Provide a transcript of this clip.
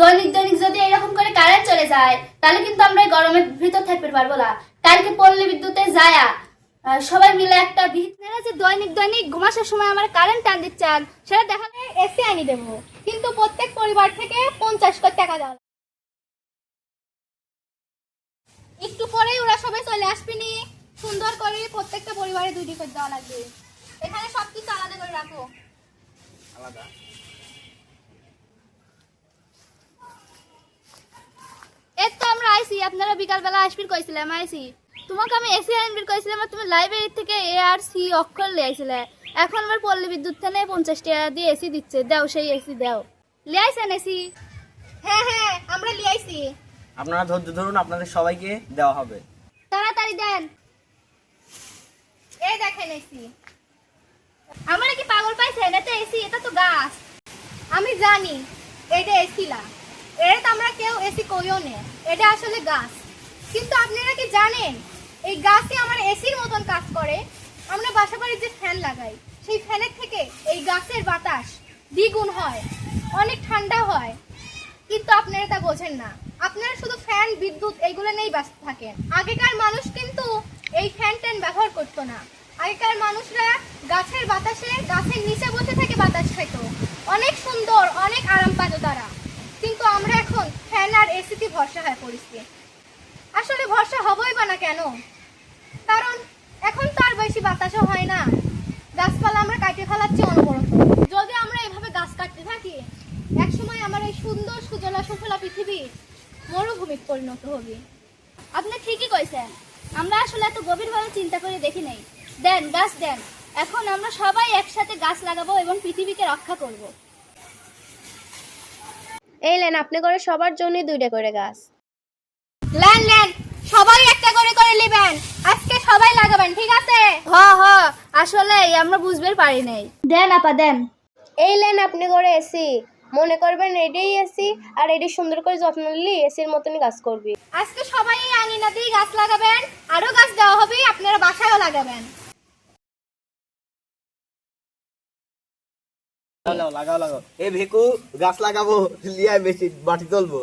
দৈনিক দৈনিক যদি এরকম করে কারেন্ট চলে যায়, তাহলে কিন্তু আমরা গরমের ভিতর থাকতে পারব না। কালকে পল্লী বিদ্যুতে যায়া সবাই মিলে একটা ভিত মেরে যে দৈনিক দৈনিক ঘুমাসার সময় আমার কারেন্ট টান দিচ্ছেন সেটা দেখালে এসি আনি দেবো। কিন্তু প্রত্যেক পরিবার থেকে পঞ্চাশ করে টাকা দেওয়া। একটু পরেই ওরা সবাই চলে আসবি নি। সুন্দর করে প্রত্যেকটা পরিবারে দুইটি করে দেওয়া লাগবে। এখানে সবকিছু আলাদা করে রাখো। আলাদা এই তো আমরা আইছি আপনারা বিকালবেলা আসবির কইছিলাম আইছি তোমাকে আমি এসি আনবির কইছিলাম আর তুমি লাইব্রেরি থেকে এ আর সি অক্ষর লিয়ে আইছিলে এখন আমার পল্লী বিদ্যুৎ থেকে পঞ্চাশ টাকা দিয়ে এসি দিচ্ছে। দাও সেই এসি দাও। লিয়ে আইছেন এসি? হ্যাঁ হ্যাঁ আমরা লিয়াইছি। আপনারা ধৈর্য ধরুন আপনাদের সবাইকে দেওয়া হবে। তাড়াতাড়ি দেন। এই দেখেন এসি। আমার কি পাগল পাইছেন? এটা তো এসি এটা তো গাছ। আমি জানি এটা এসি না। এটা তো আমরা কেউ এসি করিও নে। এটা আসলে গাছ। কিন্তু আপনারা কি জানেন, এই গাছই আমার এসির মতন কাজ করে? আমরা বাসা বাড়ির যে ফ্যান লাগাই, সেই ফ্যানের থেকে এই গাছের বাতাস দ্বিগুণ হয়। অনেক ঠান্ডা হয়। কিন্তু আপনারা তা বোঝেন না। আপনারা শুধু ফ্যান, বিদ্যুৎ এইগুলো নিয়েই ব্যস্ত থাকেন। আগেকার মানুষ কিন্তু এই ফ্যান ট্যান ব্যবহার করতো না। আগেকার মানুষরা গাছের বাতাসে, গাছের নিচে বসে থেকে বাতাস খেত অনেক সুন্দর অনেক আরাম পাতো তারা কিন্তু আমরা এখন ফ্যান আর এসিতে ভরসা হয়ে পরিস্থিতি আসলে ভরসা হবই বা না কেন? কারণ এখন তো আর বেশি বাতাসও হয় না। গাছপালা আমরা কাটিয়ে ফেলাচ্ছি অনবরত। যদি আমরা এভাবে গাছ কাটতে থাকি, একসময় আমার এই সুন্দর সুজলা সুফলা পৃথিবী মরুভূমিতে পরিণত হবে। আপনি ঠিকই কইছেন। আমরা আসলে এত গভীরভাবে চিন্তা করে দেখি নাই। দেন গাছ দেন। এখন আমরা সবাই একসাথে গাছ লাগাবো এবং পৃথিবীকে রক্ষা করব। এই লেন আপনি করে সবার জন্য দুইটা করে গাছ। লেন লেন সবাই একটা করে করে নেবেন। আজকে সবাই লাগাবেন ঠিক আছে? হ হ আসলে আমরা বুঝবে পারি নাই। দেন আপা দেন। এই লেন আপনি করে এসি। মনে করবেন এটাই এসি আর এটি সুন্দর করে যত্ন নিলি এসির মতনই গাছ করবি। আজকে সবাই এই আঙিনাতেই গাছ লাগাবেন আরও গাছ দেওয়া হবে আপনারা বাসায়ও লাগাবেন। লাগাও লাগাও এই ভেকু গাছ লাগাবো লিয়ায় বেশি বাটি তুলবো।